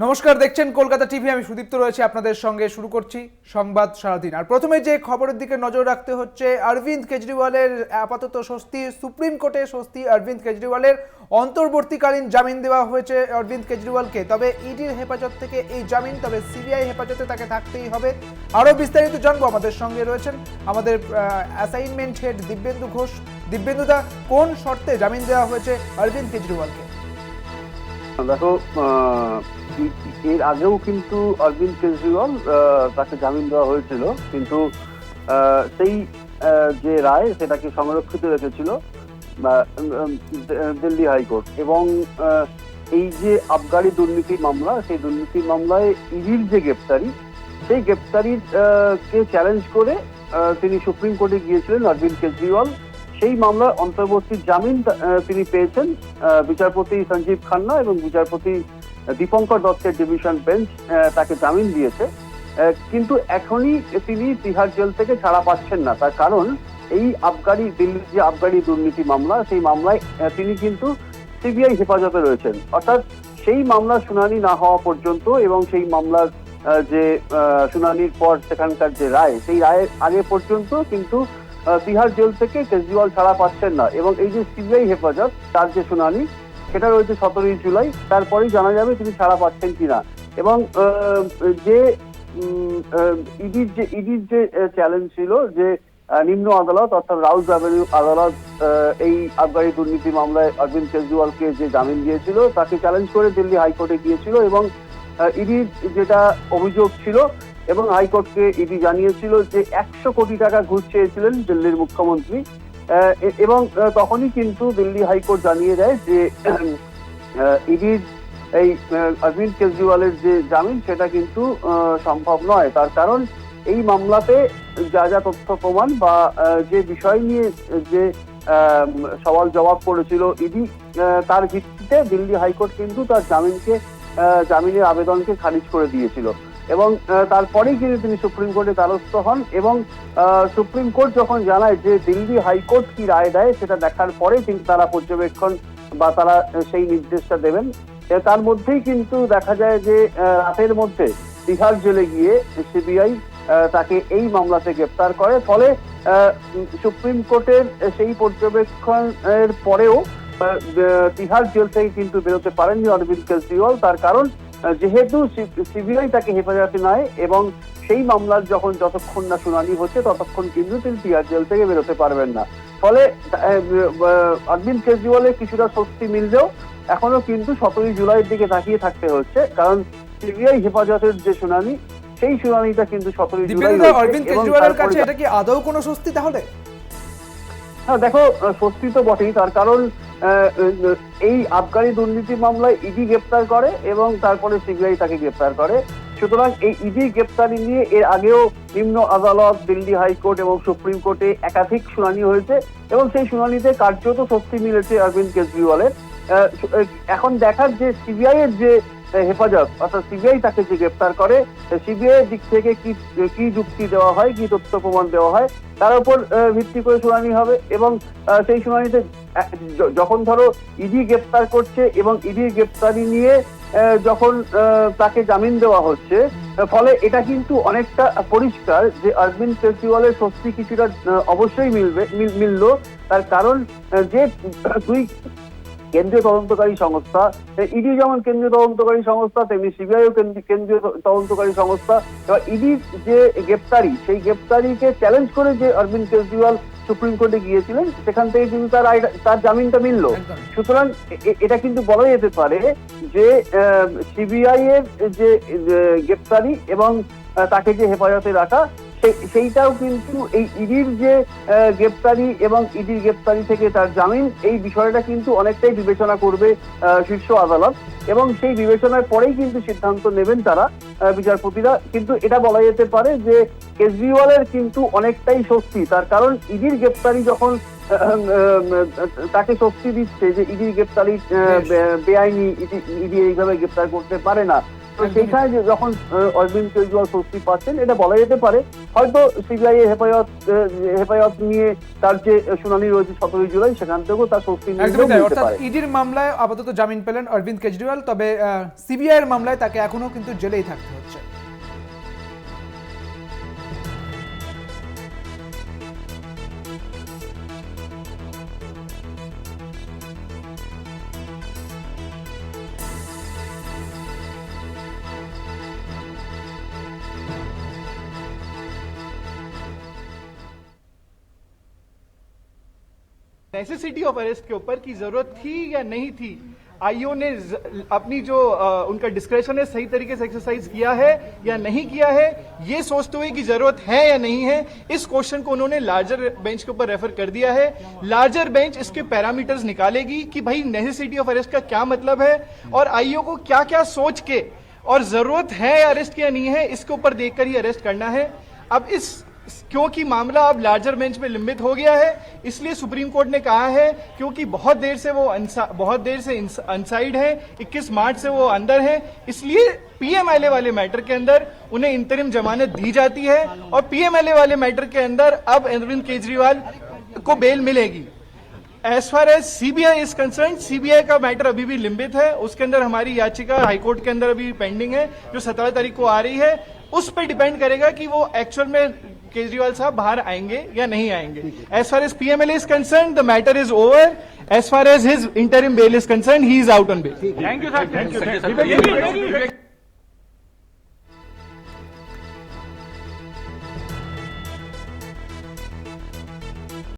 নমস্কার, দেখছেন কলকাতা টিভি, আমি সুদীপ্ত রয়েছে আপনাদের সঙ্গে। শুরু করছি সংবাদ সারাদিন। আর প্রথমে যে খবরের দিকে নজর রাখতে হচ্ছে, অরবিন্দ কেজরিওয়ালের আপাতত স্বস্তি, সুপ্রিম কোর্টে স্বস্তি অরবিন্দ কেজরিওয়ালের। অন্তর্বর্তীকালীন জামিন দেওয়া হয়েছে অরবিন্দ কেজরিওয়ালকে। তবে ইডির হেফাজত থেকে এই জামিন, তবে সিবিআই হেফাজতে তাকে থাকতেই হবে। আরও বিস্তারিত জানব, আমাদের সঙ্গে রয়েছেন আমাদের অ্যাসাইনমেন্ট হেড দিব্যেন্দু ঘোষ। দিব্যেন্দুদা কোন শর্তে জামিন দেওয়া হয়েছে অরবিন্দ কেজরিওয়ালকে? দেখো এর আগেও কিন্তু অরবিন্দ কেজরিওয়াল তাকে জামিন দেওয়া হয়েছিল। কিন্তু সেই যে রায়, সেটাকে সংরক্ষিত রেখেছিল দিল্লি হাইকোর্ট। এবং এই যে আবগারি দুর্নীতি মামলা, সেই দুর্নীতি মামলায় ইডির যে গ্রেপ্তারি, সেই গ্রেপ্তারির কে চ্যালেঞ্জ করে তিনি সুপ্রিম কোর্টে গিয়েছিলেন অরবিন্দ কেজরিওয়াল। সেই মামলার অন্তর্বর্তী জামিন তিনি পেয়েছেন বিচারপতি সঞ্জীব খান্না এবং বিচারপতি দীপঙ্কর দত্তের ডিভিশন বেঞ্চ তাকে জামিন দিয়েছে। কিন্তু এখনই তিনি তিহার জেল থেকে ছাড়া পাচ্ছেন না। তার কারণ, এই আবগারি, দিল্লির যে আবগারি দুর্নীতি মামলা, সেই মামলায় তিনি কিন্তু সিবিআই হেফাজতে রয়েছেন। অর্থাৎ সেই মামলার শুনানি না হওয়া পর্যন্ত এবং সেই মামলার যে শুনানির পর সেখানকার যে রায়, সেই রায়ের আগে পর্যন্ত কিন্তু তিহার জেল থেকে কেজরিওয়াল ছাড়া পাচ্ছেন না। এবং এই যে সিবিআই হেফাজত, তার যে শুনানি, সেটা রয়েছে সতেরোই জুলাই। তারপরেই জানা যাবে তিনি ছাড়া পাচ্ছেন কিনা। এবং যে ইডির যে ইডির যে চ্যালেঞ্জ ছিল যে নিম্ন আদালত, অর্থাৎ রাউজ অ্যাভিনিউ আদালত এই আবগারি দুর্নীতি মামলায় অরবিন্দ কেজরিওয়ালকে যে জামিন দিয়েছিল, তাকে চ্যালেঞ্জ করে দিল্লি হাইকোর্টে গিয়েছিল এবং ইডির যেটা অভিযোগ ছিল এবং হাইকোর্টকে ইডি জানিয়েছিল যে একশো কোটি টাকা ঘুষ চেয়েছিলেন দিল্লির মুখ্যমন্ত্রী। এবং তখনই কিন্তু দিল্লি হাইকোর্ট জানিয়ে দেয় যে ইডির এই অরবিন্দ কেজরিওয়ালের যে জামিন, সেটা কিন্তু সম্ভব নয়। তার কারণ এই মামলাতে যা যা তথ্য প্রমাণ বা যে বিষয় নিয়ে যে সওয়াল জবাব করেছিল ইডি তার ভিত্তিতে দিল্লি হাইকোর্ট কিন্তু তার জামিনকে জামিনের আবেদনকে খারিজ করে দিয়েছিল। এবং তারপরেই কিন্তু তিনি সুপ্রিম কোর্টে দ্বারস্থ হন এবং সুপ্রিম কোর্ট যখন জানায় যে দিল্লি হাইকোর্ট কি রায় দেয়, সেটা দেখার পরেই কিন্তু তারা পর্যবেক্ষণ বা তারা সেই নির্দেশটা দেবেন। তার মধ্যেই কিন্তু দেখা যায় যে রাতের মধ্যে তিহার জেলে গিয়ে সিবিআই তাকে এই মামলাতে গ্রেপ্তার করে। ফলে সুপ্রিম কোর্টের সেই পর্যবেক্ষণের পরেও তিহার জেল থেকে কিন্তু বেরোতে পারেননি অরবিন্দ কেজরিওয়াল। তার কারণ যেহেতু সিবিআই তাকে হেফাজতে নেয় এবং সেই মামলার যখন যতক্ষণ না শুনানি হচ্ছে ততক্ষণ কিন্তু তিনি তিহার জেল থেকে বেরোতে পারবেন না। ফলে অরবিন্দ কেজরিওয়ালের কিছুটা স্বস্তি মিললেও এখনও কিন্তু সতেরোই জুলাইয়ের দিকে তাকিয়ে থাকতে হচ্ছে কারণ সিবিআই হেফাজতের যে শুনানি সেই শুনানিটা কিন্তু সতেরোই জুলাই অরবিন্দ কেজরিওয়ালের কাছে এটা কি আদৌ কোনো স্বস্তি তাহলে? হ্যাঁ দেখো স্বস্তি তো বটেই তার কারণ এই আবগারি দুর্নীতি মামলায় ইডি গ্রেপ্তার করে এবং তারপরে সিবিআই তাকে গ্রেপ্তার করে। সুতরাং এই ইডি গ্রেপ্তারি নিয়ে এর আগেও নিম্ন আদালত, দিল্লি হাইকোর্ট এবং সুপ্রিম কোর্টে একাধিক শুনানি হয়েছে এবং সেই শুনানিতে কার্যত স্বস্তি মিলেছে অরবিন্দ কেজরিওয়ালের। এখন দেখার যে সিবিআই এর যে হেফাজত, অর্থাৎ সিবিআই তাকে যে গ্রেপ্তার করে, সিবিআই এর দিক থেকে কি কি যুক্তি দেওয়া হয়, কি তথ্য প্রমাণ দেওয়া হয়, তার উপর ভিত্তি করে শুনানি হবে এবং সেই শুনানিতে যখন ধরো ইডি গ্রেপ্তার করছে এবং ইডি গ্রেপ্তারি নিয়ে যখন তাকে জামিন দেওয়া হচ্ছে ফলে এটা কিন্তু অনেকটা পরিষ্কার যে অরবিন্দ কেজরিওয়ালের স্বস্তি কিছুটা অবশ্যই মিলবে, মিল- মিললো। তার কারণ যে দুই কেন্দ্রীয় তদন্তকারী সংস্থা ইডি যেমন কেন্দ্রীয় তদন্তকারী সংস্থা, তেমনি সিবিআইও কেন্দ্রীয় তদন্তকারী সংস্থা। এবার ইডির যে গ্রেপ্তারি, সেই গ্রেপ্তারিকে চ্যালেঞ্জ করে যে অরবিন্দ কেজরিওয়াল সুপ্রিম কোর্টে গিয়েছিলেন সেখান থেকে কিন্তু তার আইডা- তার জামিনটা মিলল। সুতরাং এটা কিন্তু বলা যেতে পারে যে সিবিআই এর যে গ্রেপ্তারি এবং তাকে যে হেফাজতে রাখা সেইটাও কিন্তু এই ইডির যে গ্রেপ্তারি এবং ইডির গ্রেপ্তারি থেকে তার জামিন এই বিষয়টা কিন্তু অনেকটাই বিবেচনা করবে শীর্ষ আদালত। এবং সেই বিবেচনার পরেই কিন্তু সিদ্ধান্ত নেবেন তারা বিচারপতিরা। কিন্তু এটা বলা যেতে পারে যে কেজরিওয়ালের কিন্তু অনেকটাই স্বস্তি। তার কারণ ইডির গ্রেপ্তারি যখন তাকে স্বস্তি দিচ্ছে যে ইডির গ্রেপ্তারি বেআইনি ইডি ইডি এইভাবে গ্রেপ্তার করতে পারে না। তো সেইখানে যখন অরবিন্দ কেজরিওয়াল স্বস্তি পাচ্ছেন এটা বলা যেতে পারে হয়তো সিবিআই এর হেফাজত হেফাজত নিয়ে তার যে শুনানি রয়েছে সতেরোই জুলাই সেখান থেকেও তার স্বস্তি অর্থাৎ ইডির মামলায় আপাতত জামিন পেলেন অরবিন্দ কেজরিওয়াল তবে সিবিআই এর মামলায় তাকে এখনও কিন্তু জেলেই থাকতে হচ্ছে। नेसेसिटी ऑफ़ अरेस्ट के ऊपर की ज़रूरत थी या नहीं थी? आईओ ने अपनी जो अ, उनका डिस्क्रेशन है सही तरीके से एक्सरसाइज किया है या नहीं किया है ये सोचते हुए कि ज़रूरत है या नहीं है इस क्वेश्चन को उन्होंने लार्जर बेंच के ऊपर रेफर कर दिया है। लार्जर बेंच इसके पैरामीटर्स निकालेगी कि भाई नेसेसिटी ऑफ़ अरेस्ट का क्या मतलब है और आईओ को क्या क्या सोच के और ज़रूरत है अरेस्ट की या नहीं है इसके ऊपर देखकर ही अरेस्ट करना है। अब इस क्योंकि मामला अब लार्जर बेंच में लंबित हो गया है, इसलिए सुप्रीम कोर्ट ने कहा है, क्योंकि बहुत देर से वो बहुत देर से अनसाइड है 21 मार्च से वो अंदर है, इसलिए पीएमएलए वाले मैटर के अंदर उन्हें इंतरिम जमानत दी जाती है, और पीएमएलए वाले मैटर के अंदर अब अरविंद केजरीवाल को बेल मिलेगी। As far as CBI is concern CBI का मैटर अभी भी लिंबित है, उसके अंदर हमारी याचिका हाईकोर्ट के अंदर अभी पेंडिंग है, जो सत्रह तारीख को आ रही है, उस पर डिपेंड करेगा कि वो एक्चुअल में केजरीवाल साहब बाहर आएँगे या नहीं आएँगे? As far as P M L is concern the matter is over as far as his interim bail is concern he. Is out on bail thank you thank you